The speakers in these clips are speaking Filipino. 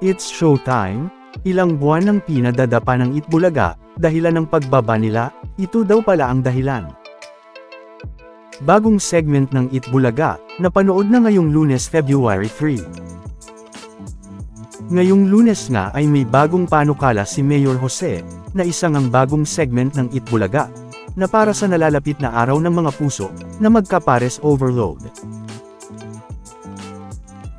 It's showtime? Ilang buwan nang pinadadapa ng Itbulaga, dahilan ng pagbaba nila, ito daw pala ang dahilan. Bagong segment ng Itbulaga, napanood na ngayong lunes February 3. Ngayong lunes nga ay may bagong panukala si Mayor Jose, na isang ang bagong segment ng Itbulaga, na para sa nalalapit na araw ng mga puso, na magkapares overload.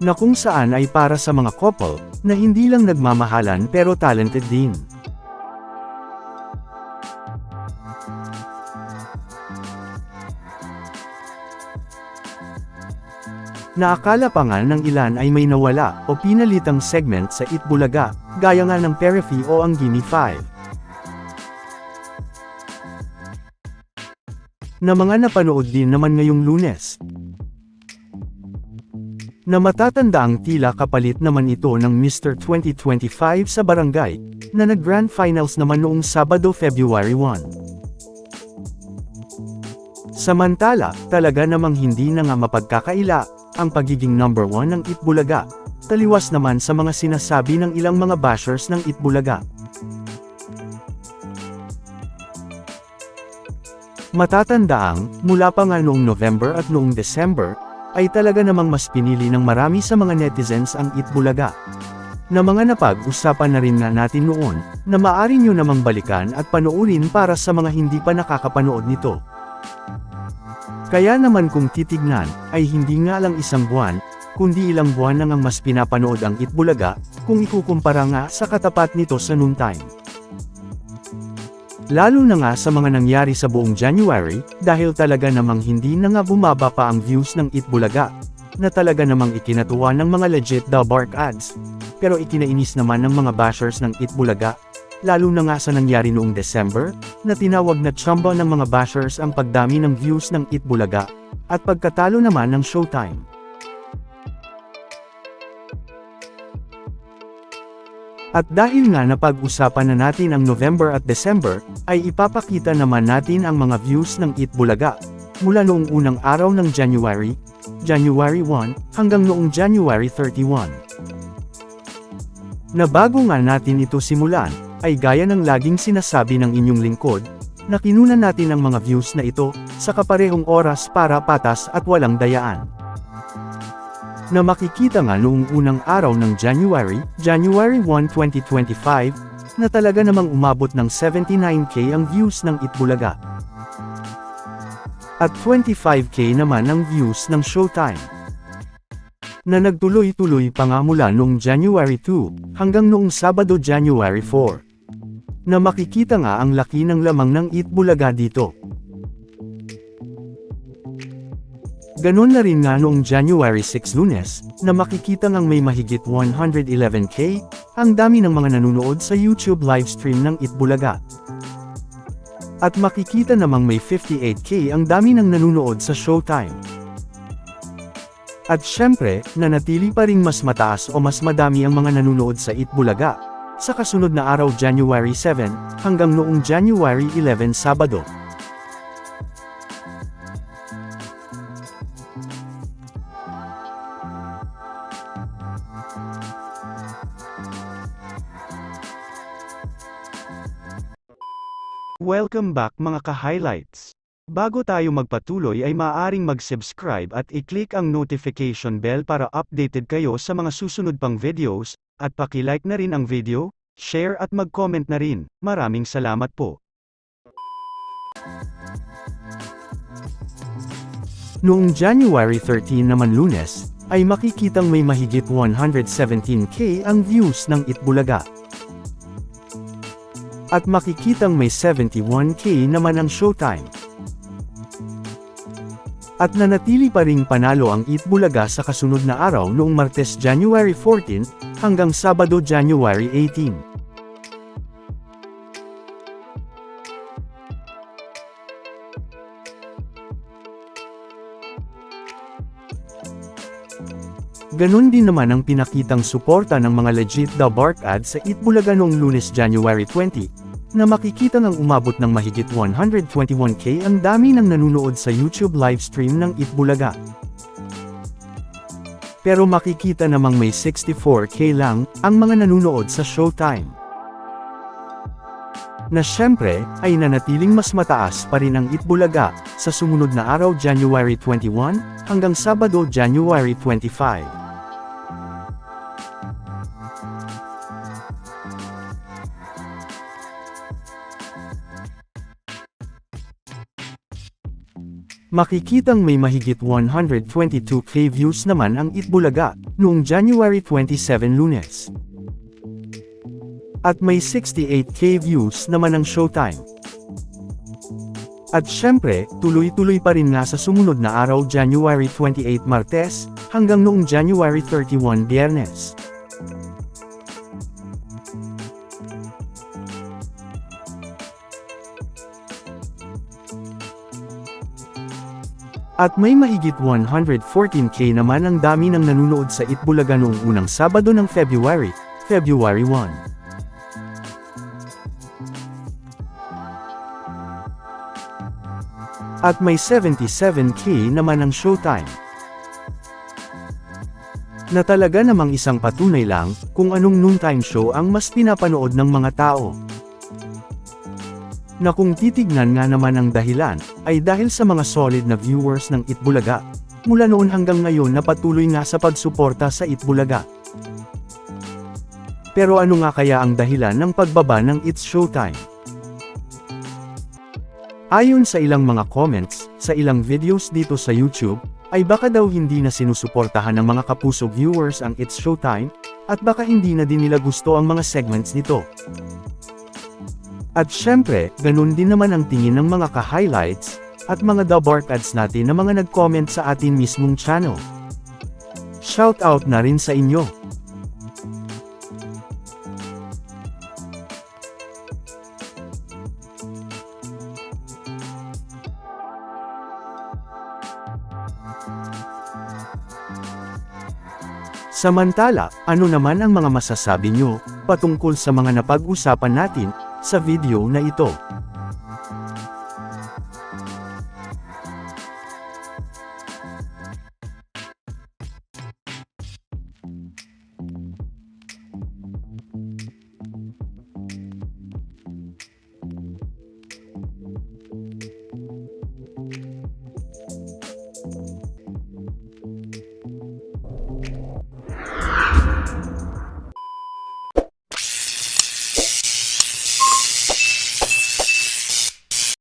Na kung saan ay para sa mga couple, na hindi lang nagmamahalan pero talented din. Naakala pa nga ng ilan ay may nawala o pinalitang segment sa Itbulaga, gaya nga ng Perifi o ang Gimme 5. Na mga napanood din naman ngayong lunes. Na matatanda ang tila kapalit naman ito ng Mr. 2025 sa barangay, na nag-grand finals naman noong Sabado February 1. Samantala, talaga namang hindi na nga mapagkakaila, ang pagiging number 1 ng Itbulaga, taliwas naman sa mga sinasabi ng ilang mga bashers ng Itbulaga. Matatandaang, mula pa nga noong November at noong December, ay talaga namang mas pinili ng marami sa mga netizens ang Itbulaga. Na mga napag-usapan na rin nga natin noon, na maari nyo namang balikan at panoorin para sa mga hindi pa nakakapanood nito. Kaya naman kung titignan, ay hindi nga lang isang buwan, kundi ilang buwan na ngang mas pinapanood ang Itbulaga, kung ikukumpara nga sa katapat nito sa noon time. Lalo na nga sa mga nangyari sa buong January, dahil talaga namang hindi na nga bumaba pa ang views ng Itbulaga, na talaga namang ikinatuwa ng mga legit the bark ads. Pero ikinainis naman ng mga bashers ng Itbulaga, lalo na nga sa nangyari noong December, na tinawag na chamba ng mga bashers ang pagdami ng views ng Itbulaga, at pagkatalo naman ng Showtime. At dahil nga napag-usapan na natin ang November at December, ay ipapakita naman natin ang mga views ng Itbulaga, mula noong unang araw ng January, January 1, hanggang noong January 31. Na bago nga natin ito simulan, ay gaya ng laging sinasabi ng inyong lingkod, na kinunan natin ang mga views na ito, sa kaparehong oras para patas at walang dayaan na makikita nga noong unang araw ng January, January 1, 2025, na talaga namang umabot ng 79k ang views ng Itbulaga. At 25k naman ang views ng Showtime. Na nagtuloy-tuloy pa nga mula noong January 2, hanggang noong Sabado January 4. Na makikita nga ang laki ng lamang ng Itbulaga dito. Ganon na rin nga noong January 6 lunes, na makikita ngang may mahigit 111k, ang dami ng mga nanonood sa YouTube livestream ng Itbulaga. At makikita namang may 58k ang dami ng nanonood sa Showtime. At syempre, nanatili pa ring mas mataas o mas madami ang mga nanonood sa Itbulaga, sa kasunod na araw January 7, hanggang noong January 11 Sabado. Welcome back mga ka-highlights. Bago tayo magpatuloy ay maaaring mag-subscribe at i-click ang notification bell para updated kayo sa mga susunod pang videos, at paki-like na rin ang video, share at mag-comment na rin. Maraming salamat po. Noong January 13 naman lunes, ay makikitang may mahigit 117k ang views ng Itbulaga. At makikitang may 71k naman ang Showtime. At nanatili pa ring panalo ang Itbulaga sa kasunod na araw noong Martes January 14, hanggang Sabado January 18. Ganon din naman ang pinakitang suporta ng mga legit The Bark ads sa Itbulaga noong lunes January 20, na makikita ng umabot ng mahigit 121k ang dami ng nanunood sa YouTube livestream ng Itbulaga. Pero makikita namang may 64k lang ang mga nanunood sa Showtime. Na syempre, ay nanatiling mas mataas pa rin ang Itbulaga sa sumunod na araw January 21 hanggang Sabado January 25. Makikitang may mahigit 122k views naman ang Itbulaga noong January 27 lunes. At may 68k views naman ang Showtime. At syempre, tuloy-tuloy pa rin nga sa sumunod na araw January 28 Martes, hanggang noong January 31 Biyernes. At may mahigit 114k naman ang dami ng nanunood sa Itbulaga noong unang Sabado ng February, February 1. At may 77k naman ang Showtime. Na talaga namang isang patunay lang kung anong noontime show ang mas pinapanood ng mga tao. Na kung titignan nga naman ang dahilan, ay dahil sa mga solid na viewers ng Itbulaga, mula noon hanggang ngayon na patuloy nga sa pagsuporta sa Itbulaga. Pero ano nga kaya ang dahilan ng pagbaba ng It's Showtime? Ayon sa ilang mga comments, sa ilang videos dito sa YouTube, ay baka daw hindi na sinusuportahan ng mga kapuso viewers ang It's Showtime, at baka hindi na din nila gusto ang mga segments nito. At syempre, ganun din naman ang tingin ng mga ka-highlights, at mga dabark ads natin na mga nag-comment sa atin mismong channel. Shout out na rin sa inyo. Samantala, ano naman ang mga masasabi nyo patungkol sa mga napag-usapan natin sa video na ito.